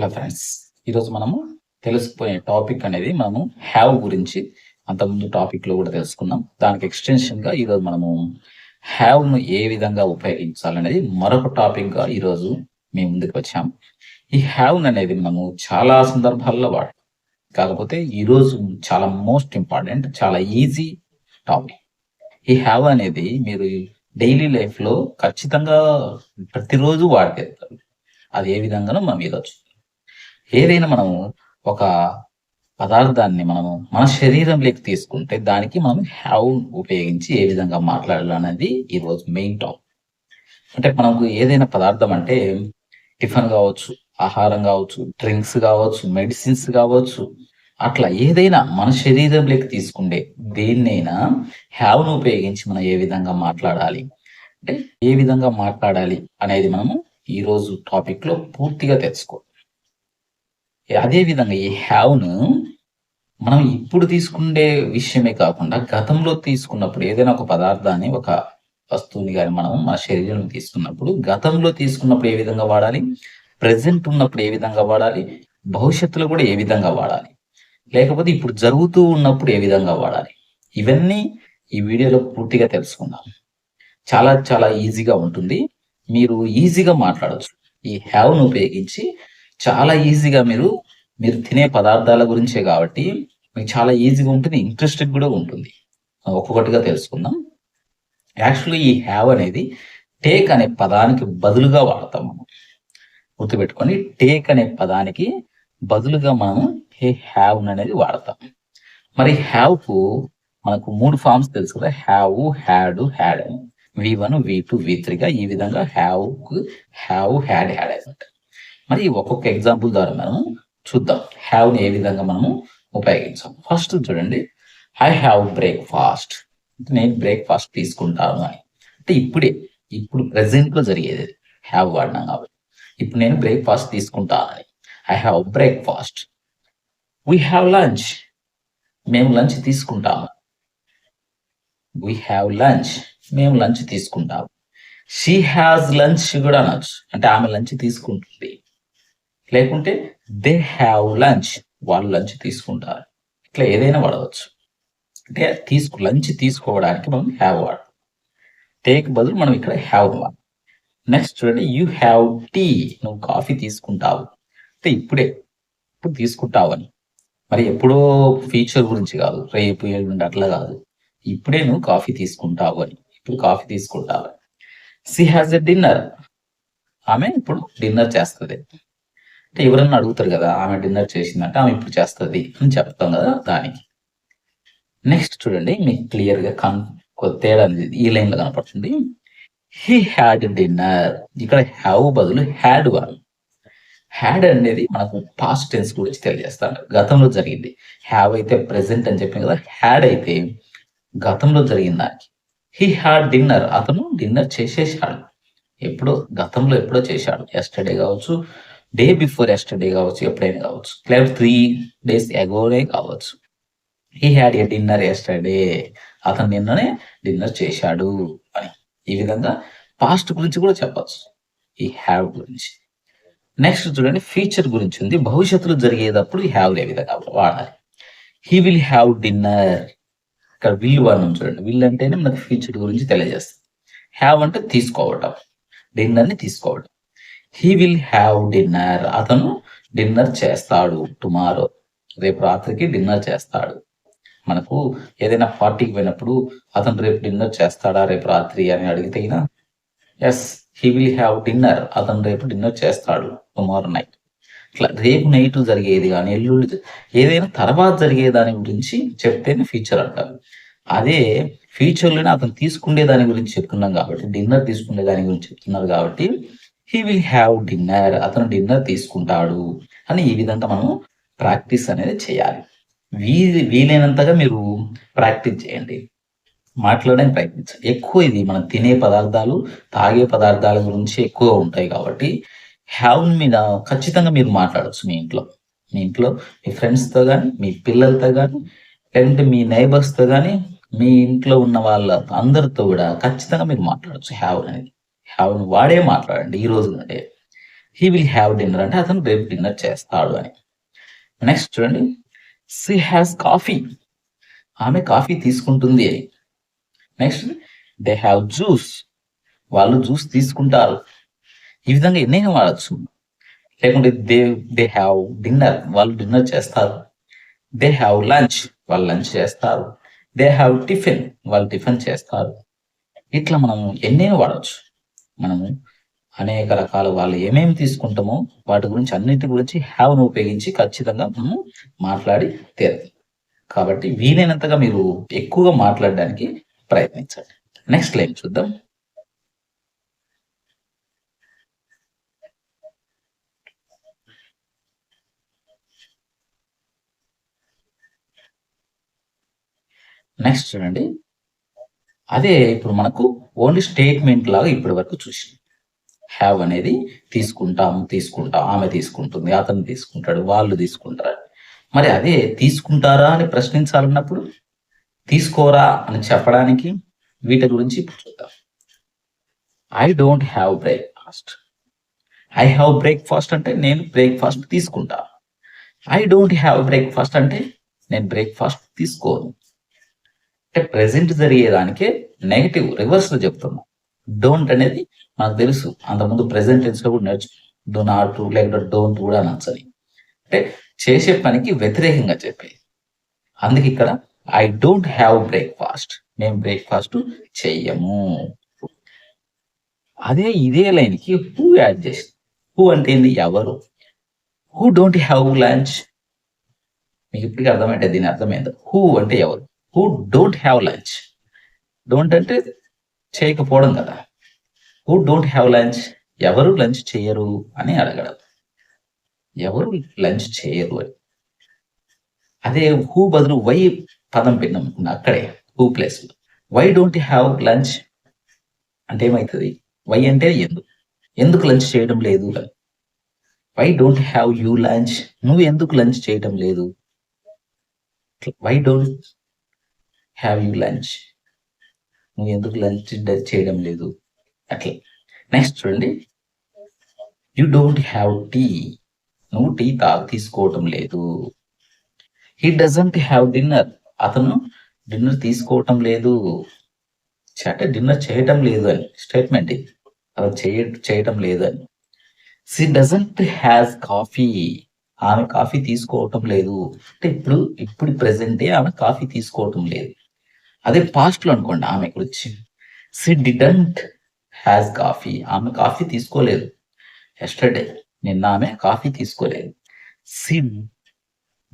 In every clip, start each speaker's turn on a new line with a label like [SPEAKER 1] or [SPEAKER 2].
[SPEAKER 1] Hello friends ఈరోజు మనము తెలుసుకునే టాపిక్ అనేది మనము హ్యావ్ గురించి అంతకుముందు టాపిక్లో కూడా తెలుసుకున్నాం. దానికి ఎక్స్టెన్షన్గా ఈరోజు మనము హ్యావ్ను ఏ విధంగా ఉపయోగించాలనేది మరొక టాపిక్గా ఈరోజు మేము ముందుకు వచ్చాం. ఈ హ్యావ్ అనేది మనము చాలా సందర్భాల్లో వాడతాం. కాకపోతే ఈరోజు చాలా మోస్ట్ ఇంపార్టెంట్ చాలా ఈజీ టాపిక్ ఈ హ్యావ్ అనేది మీరు డైలీ లైఫ్లో ఖచ్చితంగా ప్రతిరోజు వాడతారు అది ఏ విధంగానో మనం ఈరోజు ఏదైనా మనము ఒక పదార్థాన్ని మనము మన శరీరంలోకి తీసుకుంటే దానికి మనం హ్యావ్ ఉపయోగించి ఏ విధంగా మాట్లాడాలనేది ఈరోజు మెయిన్ టాపిక్. అంటే మనకు ఏదైనా పదార్థం అంటే టిఫిన్ కావచ్చు ఆహారం కావచ్చు డ్రింక్స్ కావచ్చు మెడిసిన్స్ కావచ్చు అట్లా ఏదైనా మన శరీరంలోకి తీసుకుంటే దేన్నైనా హ్యావ్ను ఉపయోగించి మనం ఏ విధంగా మాట్లాడాలి అంటే ఏ విధంగా మాట్లాడాలి అనేది మనము ఈరోజు టాపిక్లో పూర్తిగా తెలుసుకో అదే విధంగా ఈ హ్యావ్ను మనం ఇప్పుడు తీసుకునే విషయమే కాకుండా గతంలో తీసుకున్నప్పుడు ఏదైనా ఒక పదార్థాన్ని ఒక వస్తువుని కానీ మనం మన శరీరం తీసుకున్నప్పుడు గతంలో తీసుకున్నప్పుడు ఏ విధంగా వాడాలి? ప్రజెంట్ ఉన్నప్పుడు ఏ విధంగా వాడాలి? భవిష్యత్తులో కూడా ఏ విధంగా వాడాలి? లేకపోతే ఇప్పుడు జరుగుతూ ఉన్నప్పుడు ఏ విధంగా వాడాలి? ఇవన్నీ ఈ వీడియోలో పూర్తిగా తెలుసుకుందాం. చాలా చాలా ఈజీగా ఉంటుంది. మీరు ఈజీగా మాట్లాడవచ్చు ఈ హ్యావ్ను ఉపయోగించి చాలా ఈజీగా మీరు మీరు తినే పదార్థాల గురించే కాబట్టి మీకు చాలా ఈజీగా ఉంటుంది ఇంట్రెస్టింగ్ కూడా ఉంటుంది. ఒక్కొక్కటిగా తెలుసుకుందాం. యాక్చువల్లీ ఈ హ్యావ్ అనేది టేక్ అనే పదానికి బదులుగా వాడతాం మనం. గుర్తుపెట్టుకొని టేక్ అనే పదానికి బదులుగా మనం హే హ్యావ్ అనేది వాడతాం. మరి హ్యావ్కు మనకు మూడు ఫామ్స్ తెలుసు కదా హ్యావ్ హ్యాడ్ హ్యాడ్ అని. వి వన్ వి టూ వి త్రీగా ఈ విధంగా హ్యావ్ హ్యావ్ హ్యాడ్ హ్యాడ్ అనమాట. మరి ఒక్కొక్క ఎగ్జాంపుల్ ద్వారా మనం చూద్దాం. హ్యావ్ని ఏ విధంగా మనము ఉపయోగించాం ఫస్ట్ చూడండి. ఐ హ్యావ్ బ్రేక్ఫాస్ట్ నేను బ్రేక్ఫాస్ట్ తీసుకుంటాను అని. అంటే ఇప్పుడే ఇప్పుడు present లో జరిగేది హ్యావ్ వాడినాం కాబట్టి. ఇప్పుడు నేను బ్రేక్ఫాస్ట్ తీసుకుంటానని I have breakfast we have lunch మేము లంచ్ తీసుకుంటాము. వీ హ్యావ్ లంచ్ మేము లంచ్ తీసుకుంటాము. షీ హ్యాస్ లంచ్ కూడా అనొచ్చు. అంటే ఆమె లంచ్ తీసుకుంటుంది. లేకుంటే దే హ్యావ్ లంచ్. వాళ్ళు లంచ్ తీసుకుంటారు. ఇట్లా ఏదైనా వాడవచ్చు. అంటే తీసుకు లంచ్ తీసుకోవడానికి మనం హ్యావ్ వాడు టేక్ బదులు మనం ఇక్కడ హ్యావ్ వాడు నెక్స్ట్ చూడండి యూ హ్యావ్ టీ. నువ్వు కాఫీ తీసుకుంటావు. అంటే ఇప్పుడే ఇప్పుడు తీసుకుంటావు అని. మరి ఎప్పుడో ఫ్యూచర్ గురించి కాదు. రేపు ఎల్లుండి అట్లా కాదు. ఇప్పుడే నువ్వు కాఫీ తీసుకుంటావు అని. ఇప్పుడు కాఫీ తీసుకుంటావు అని. She has a dinner. ఆమె ఇప్పుడు డిన్నర్ చేస్తుంది. అంటే ఎవరన్నా అడుగుతారు కదా ఆమె డిన్నర్ చేసిందంటే ఆమె ఇప్పుడు చేస్తుంది అని చెప్తాం కదా దానికి. నెక్స్ట్ చూడండి మీకు క్లియర్గా కన్ తేడా ఈ లైన్లో కనపడుతుంది. హీ హ్యాడ్ డిన్నర్ ఇక్కడ హ్యావ్ బదులు హ్యాడ్ వాళ్ళు. హ్యాడ్ అనేది మనకు పాస్ట్ టెన్స్ గురించి తెలియజేస్తాను. గతంలో జరిగింది. హ్యావ్ అయితే ప్రెసెంట్ అని చెప్పాను కదా హ్యాడ్ అయితే గతంలో జరిగిన దానికి. హీ హ్యాడ్ డిన్నర్ అతను డిన్నర్ చేసేసాడు ఎప్పుడో గతంలో ఎప్పుడో చేశాడు. ఎస్టర్డే కావచ్చు డే బిఫోర్ ఎస్టర్డే కావచ్చు ఎప్పుడైనా కావచ్చు. లేకపోతే త్రీ డేస్ ఎగోనే కావచ్చు. He had a dinner yesterday అతను నిన్ననే డిన్నర్ చేశాడు అని. ఈ విధంగా పాస్ట్ గురించి కూడా చెప్పచ్చు. ఈ హ్యావ్ గురించి. నెక్స్ట్ చూడండి ఫ్యూచర్ గురించి ఉంది. భవిష్యత్తులో జరిగేటప్పుడు ఈ హ్యావ్ ఏ విధంగా వాడాలి. హీ విల్ హ్యావ్ డిన్నర్ ఇక్కడ విల్ వాడడం చూడండి. విల్ అంటేనే మనకు ఫ్యూచర్ గురించి తెలియజేస్తుంది. హ్యావ్ అంటే తీసుకోవడం డిన్నర్ని తీసుకోవడం హీ విల్ హ్యావ్ డిన్నర్ అతను డిన్నర్ చేస్తాడు టుమారో రేపు రాత్రికి డిన్నర్ చేస్తాడు. మనకు ఏదైనా పార్టీకి పోయినప్పుడు అతను రేపు డిన్నర్ చేస్తాడా రేపు రాత్రి అని అడిగితే yes he will have dinner అతను రేపు డిన్నర్ చేస్తాడు టుమారో నైట్ ఇట్లా రేపు నైట్ జరిగేది కానీ ఎల్లుండి ఏదైనా తర్వాత జరిగే దాని గురించి చెప్తేనే ఫ్యూచర్ అంటారు. అదే ఫ్యూచర్లోనే అతను తీసుకునే దాని గురించి చెప్తున్నాం కాబట్టి డిన్నర్ తీసుకునే దాని గురించి చెప్తున్నారు కాబట్టి హీ విల్ హ్యావ్ డిన్నర్ అతను డిన్నర్ తీసుకుంటాడు అని ఈ విధంగా మనం ప్రాక్టీస్ అనేది చేయాలి. వీ వీలైనంతగా మీరు ప్రాక్టీస్ చేయండి. మాట్లాడడానికి ప్రయత్నించాలి ఎక్కువ ఇది మనం తినే పదార్థాలు తాగే పదార్థాల గురించి ఎక్కువ ఉంటాయి కాబట్టి హ్యావ్ మీద ఖచ్చితంగా మీరు మాట్లాడచ్చు మీ ఇంట్లో. మీ ఇంట్లో మీ ఫ్రెండ్స్తో కానీ మీ పిల్లలతో కానీ లేదంటే మీ నైబర్స్తో కానీ మీ ఇంట్లో ఉన్న వాళ్ళ అందరితో కూడా ఖచ్చితంగా మీరు మాట్లాడచ్చు హ్యావ్ అనేది. హ్యావ్ వాడే మాట్లాడండి ఈ రోజు నుండే. హీ విల్ హ్యావ్ డిన్నర్ అంటే అతను రేపు డిన్నర్ చేస్తాడు అని. నెక్స్ట్ చూడండి. సి హ్యాస్ కాఫీ ఆమె కాఫీ తీసుకుంటుంది అని. నెక్స్ట్ దే హ్యావ్ జ్యూస్ వాళ్ళు జ్యూస్ తీసుకుంటారు. ఈ విధంగా ఎన్నైనా వాడచ్చు. లేకుంటే దే దే హ్యావ్ డిన్నర్ వాళ్ళు డిన్నర్ చేస్తారు. దే హ్యావ్ లంచ్ వాళ్ళు లంచ్ చేస్తారు. దే హ్యావ్ టిఫిన్ వాళ్ళు టిఫిన్ చేస్తారు. ఇట్లా మనం ఎన్నైనా వాడచ్చు. మనము అనేక రకాల వాళ్ళు ఏమేమి తీసుకుంటామో వాటి గురించి అన్నిటి గురించి హ్యావ్ను ఉపయోగించి ఖచ్చితంగా మనము మాట్లాడి తీరాలి కాబట్టి వీలైనంతగా మీరు ఎక్కువగా మాట్లాడడానికి ప్రయత్నించండి. నెక్స్ట్ లైన్ చూద్దాం. నెక్స్ట్ చూడండి. అదే ఇప్పుడు మనకు ఓన్లీ స్టేట్మెంట్ లాగా ఇప్పటి వరకు చూసి హ్యావ్ అనేది తీసుకుంటాం తీసుకుంటాం ఆమె తీసుకుంటుంది అతను తీసుకుంటాడు వాళ్ళు తీసుకుంటారు? మరి అదే తీసుకుంటారా అని ప్రశ్నించాలన్నప్పుడు తీసుకోరా అని చెప్పడానికి వీటి గురించి ఇప్పుడు చూద్దాం. I don't have breakfast I have breakfast అంటే నేను బ్రేక్ఫాస్ట్ తీసుకుంటా. ఐ డోంట్ హ్యావ్ బ్రేక్ఫాస్ట్ అంటే నేను బ్రేక్ఫాస్ట్ తీసుకోను. అంటే ప్రజెంట్ జరిగేదానికే నెగిటివ్ రివర్స్లో చెప్తున్నాం. డోంట్ అనేది మనకు తెలుసు. అంతకుముందు ప్రెసెంట్ టెన్స్లో కూడా నేర్చు డో నాట్ లేకపోతే డోంట్ కూడా నచ్చని అంటే చేసే పనికి వ్యతిరేకంగా చెప్పేది. అందుకే ఇక్కడ ఐ డోంట్ హ్యావ్ బ్రేక్ఫాస్ట్ మేము బ్రేక్ఫాస్ట్ చెయ్యము. అదే ఇదే లైన్కి హూ యాడ్ చేసి హూ అంటే ఏంది? ఎవరు? హూ డోంట్ హ్యావ్ లంచ్ మీకు ఇప్పటికీ అర్థమైతే దీని అర్థమైంది హూ అంటే ఎవరు? Who don't have lunch don't అంటే చేయకపోవడం కదా. హూ డోంట్ హ్యావ్ లంచ్ ఎవరు లంచ్ చేయరు అని అడగడం. ఎవరు లంచ్ చేయరు అని. అదే హూ బదులు వై పదం పెట్టినాం అక్కడే who place why don't have lunch అంటే ఏమవుతుంది వై అంటే ఎందుకు ఎందుకు లంచ్ చేయడం లేదు? Why don't have you lunch నువ్వు ఎందుకు లంచ్ చేయడం లేదు? వై డోంట్ హ్యావ్ లంచ్ నువ్వు ఎందుకు లంచ్ చేయడం లేదు? అట్లా నెక్స్ట్ చూడండి. యు డోంట్ హ్యావ్ టీ నువ్వు టీ తాగు తీసుకోవటం లేదు. హీ డజంట్ హ్యావ్ డిన్నర్ అతను డిన్నర్ తీసుకోవటం లేదు. అంటే డిన్నర్ చేయటం లేదు అని. స్టేట్మెంట్ ఇది. అతను చేయ చేయటం లేదు అని. సి డజంట్ హ్యాస్ కాఫీ ఆమె కాఫీ తీసుకోవటం లేదు. అంటే ఇప్పుడు ఇప్పుడు ప్రెసెంటే ఆమె కాఫీ తీసుకోవటం లేదు. అదే పాస్ట్లో అనుకోండి ఆమె గురించి. సి డిడెంట్ హ్యాస్ కాఫీ ఆమె కాఫీ తీసుకోలేదు. ఎస్టర్డే నిన్న ఆమె కాఫీ తీసుకోలేదు. సి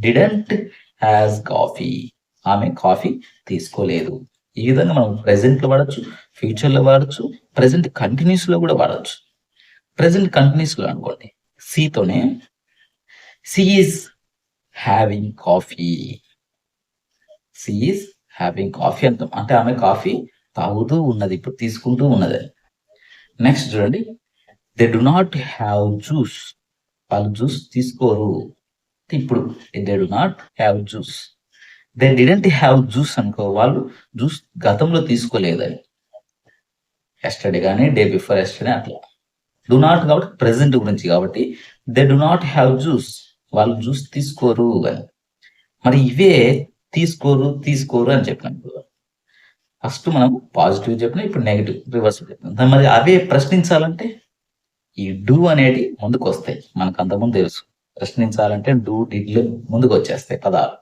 [SPEAKER 1] డిడెంట్ హ్యాస్ కాఫీ ఆమె కాఫీ తీసుకోలేదు. ఈ విధంగా మనం ప్రెసెంట్లో వాడచ్చు ఫ్యూచర్లో వాడచ్చు ప్రెసెంట్ కంటిన్యూస్లో కూడా వాడచ్చు. ప్రెసెంట్ కంటిన్యూస్లో అనుకోండి సితోనే she is having coffee she is having coffee అంటాం. అంటే ఆమె కాఫీ తాగుతూ ఉన్నది ఇప్పుడు తీసుకుంటూ ఉన్నది. నెక్స్ట్ చూడండి. They do not have juice వాళ్ళు జ్యూస్ తీసుకోరు. ఇప్పుడు they do not have juice they didn't have juice అనుకో వాళ్ళు జ్యూస్ గతంలో తీసుకోలేదని ఎస్టర్డే కానీ డే బిఫోర్ ఎస్టర్డే అట్లా. డు నాట్ కాబట్టి ప్రెసెంట్ గురించి కాబట్టి they do not have juice వాళ్ళు జ్యూస్ తీసుకోరు అని. మరి ఇవే తీసుకోరు తీసుకోరు అని చెప్పినాం ఫస్ట్ మనం పాజిటివ్ చెప్పినా ఇప్పుడు నెగిటివ్ రివర్స్ చెప్పినాం. మరి అవే ప్రశ్నించాలంటే ఈ డూ అనేటి ముందుకు వస్తాయి మనకు అంతకుముందు తెలుసు. ప్రశ్నించాలంటే డూ డిడ్లు ముందుకు వచ్చేస్తాయి పదాలు.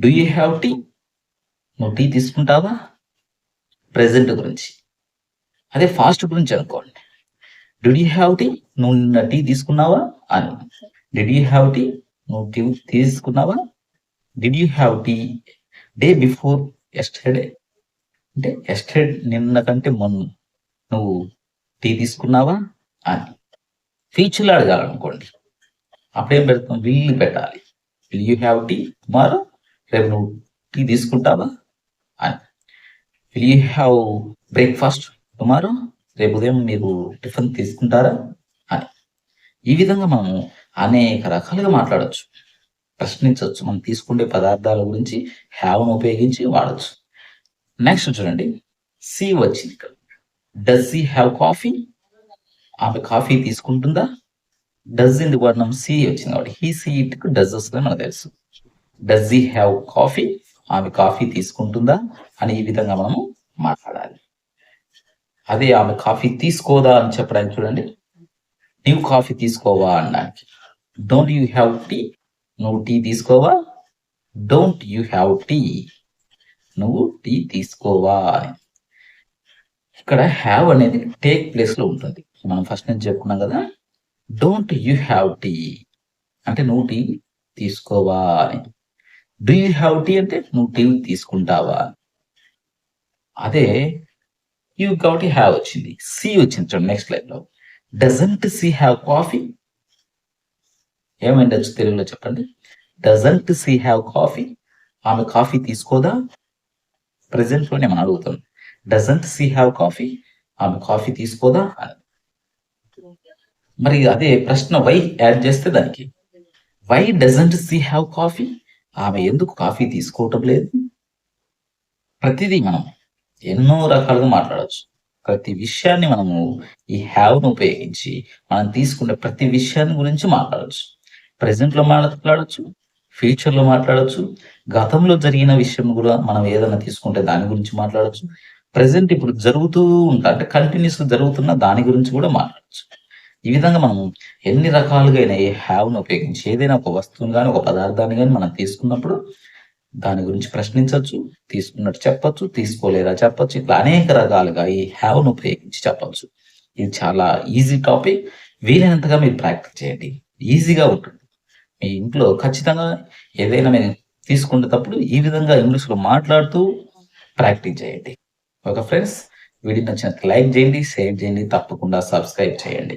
[SPEAKER 1] డూ యూ హ్యావ్ టీ నువ్వు టీ తీసుకుంటావా? ప్రెసెంట్ గురించి. అదే ఫాస్ట్ గురించి అనుకోండి. డిడ్ యూ హ్యావ్ టీ నువ్వు నిన్న టీ తీసుకున్నావా? అని. డిడ్ యూ హ్యావ్ టీ నువ్వు టీ తీసుకున్నావా? Did you have tea day before yesterday అంటే ఎస్టర్డే నిన్న కంటే మొన్న. నువ్వు టీ తీసుకున్నావా? అని. ఫ్యూచర్లో అడగాలనుకోండి. అప్పుడేం పెడతాం? విల్ పెట్టాలి. Will you have tea tomorrow రేపు నువ్వు టీ తీసుకుంటావా? అని. Will you have breakfast tomorrow రేపు ఉదయం మీరు టిఫిన్ తీసుకుంటారా? అని. ఈ విధంగా మనము అనేక రకాలుగా మాట్లాడచ్చు. ప్రశ్నించవచ్చు. మనం తీసుకునే పదార్థాల గురించి హ్యావ్ను ఉపయోగించి వాడచ్చు. నెక్స్ట్ చూడండి. సి వచ్చింది ఇక్కడ. డస్ సి హ్యావ్ కాఫీ ఆమె కాఫీ తీసుకుంటుందా? డస్ ఇంది వర్ణం సి వచ్చింది కాబట్టి. హీ సీ ఇట్కు డస్ వస్తుందని మనకు తెలుసు. డస్ హీ హ్యావ్ కాఫీ ఆమె కాఫీ తీసుకుంటుందా? అని ఈ విధంగా మనము మాట్లాడాలి. అదే ఆమె కాఫీ తీసుకోదా అని చెప్పడానికి చూడండి. నీవు కాఫీ తీసుకోవా అనడానికి. డోంట్ యూ హ్యావ్ టీ నువ్వు టీ తీసుకోవా? డోంట్ యూ హ్యావ్ టీ నువ్వు టీ తీసుకోవా? ఇక్కడ హ్యావ్ అనేది టేక్ ప్లేస్లో ఉంటుంది. మనం ఫస్ట్ నుంచి చెప్పుకున్నాం కదా. డోంట్ యూ హ్యావ్ టీ అంటే నువ్వు టీ తీసుకోవా? డూ యూ హ్యావ్ టీ అంటే నువ్వు టీ తీసుకుంటావా? అదే యూ కాబట్టి హ్యావ్ వచ్చింది. సి వచ్చింది చూడండి నెక్స్ట్ లైన్లో. డజంట్ సి హ్యావ్ కాఫీ ఏమైండొచ్చు తెలుగులో చెప్పండి? డజంట్ సి హ్యావ్ కాఫీ ఆమె కాఫీ తీసుకోదా? ప్రజెంట్లో నేను మనం అడుగుతుంది డజంట్ సి హ్యావ్ కాఫీ ఆమె కాఫీ తీసుకోదా? అని మరి అదే ప్రశ్న వై యాడ్ చేస్తే దానికి. Why doesn't she have coffee ఆమె ఎందుకు కాఫీ తీసుకోవటం లేదు? ప్రతిదీ మనం ఎన్నో రకాలుగా మాట్లాడవచ్చు. ప్రతి విషయాన్ని మనము ఈ హ్యావ్ను ఉపయోగించి మనం తీసుకునే ప్రతి విషయాన్ని గురించి మాట్లాడవచ్చు. ప్రజెంట్లో మాట్లాడచ్చు ఫ్యూచర్లో మాట్లాడచ్చు గతంలో జరిగిన విషయం కూడా మనం ఏదైనా తీసుకుంటే దాని గురించి మాట్లాడచ్చు. ప్రజెంట్ ఇప్పుడు జరుగుతూ ఉంటా అంటే కంటిన్యూస్ జరుగుతున్న దాని గురించి కూడా మాట్లాడచ్చు. ఈ విధంగా మనం ఎన్ని రకాలుగా అయినా ఈ ఉపయోగించి ఏదైనా ఒక వస్తువుని కానీ ఒక పదార్థాన్ని కానీ మనం తీసుకున్నప్పుడు దాని గురించి ప్రశ్నించవచ్చు తీసుకున్నట్టు చెప్పచ్చు తీసుకోలేదా చెప్పచ్చు ఇట్లా అనేక రకాలుగా ఈ హ్యావ్ను ఉపయోగించి చెప్పచ్చు. ఇది చాలా ఈజీ టాపిక్ వీలైనంతగా మీరు ప్రాక్టీస్ చేయండి. ఈజీగా ఉంటుంది. మీ ఇంట్లో ఖచ్చితంగా ఏదైనా మీరు తీసుకునేటప్పుడు ఈ విధంగా ఇంగ్లీష్లో మాట్లాడుతూ ప్రాక్టీస్ చేయండి. ఓకే ఫ్రెండ్స్ వీడియో నచ్చినట్టు లైక్ చేయండి షేర్ చేయండి తప్పకుండా సబ్స్క్రైబ్ చేయండి.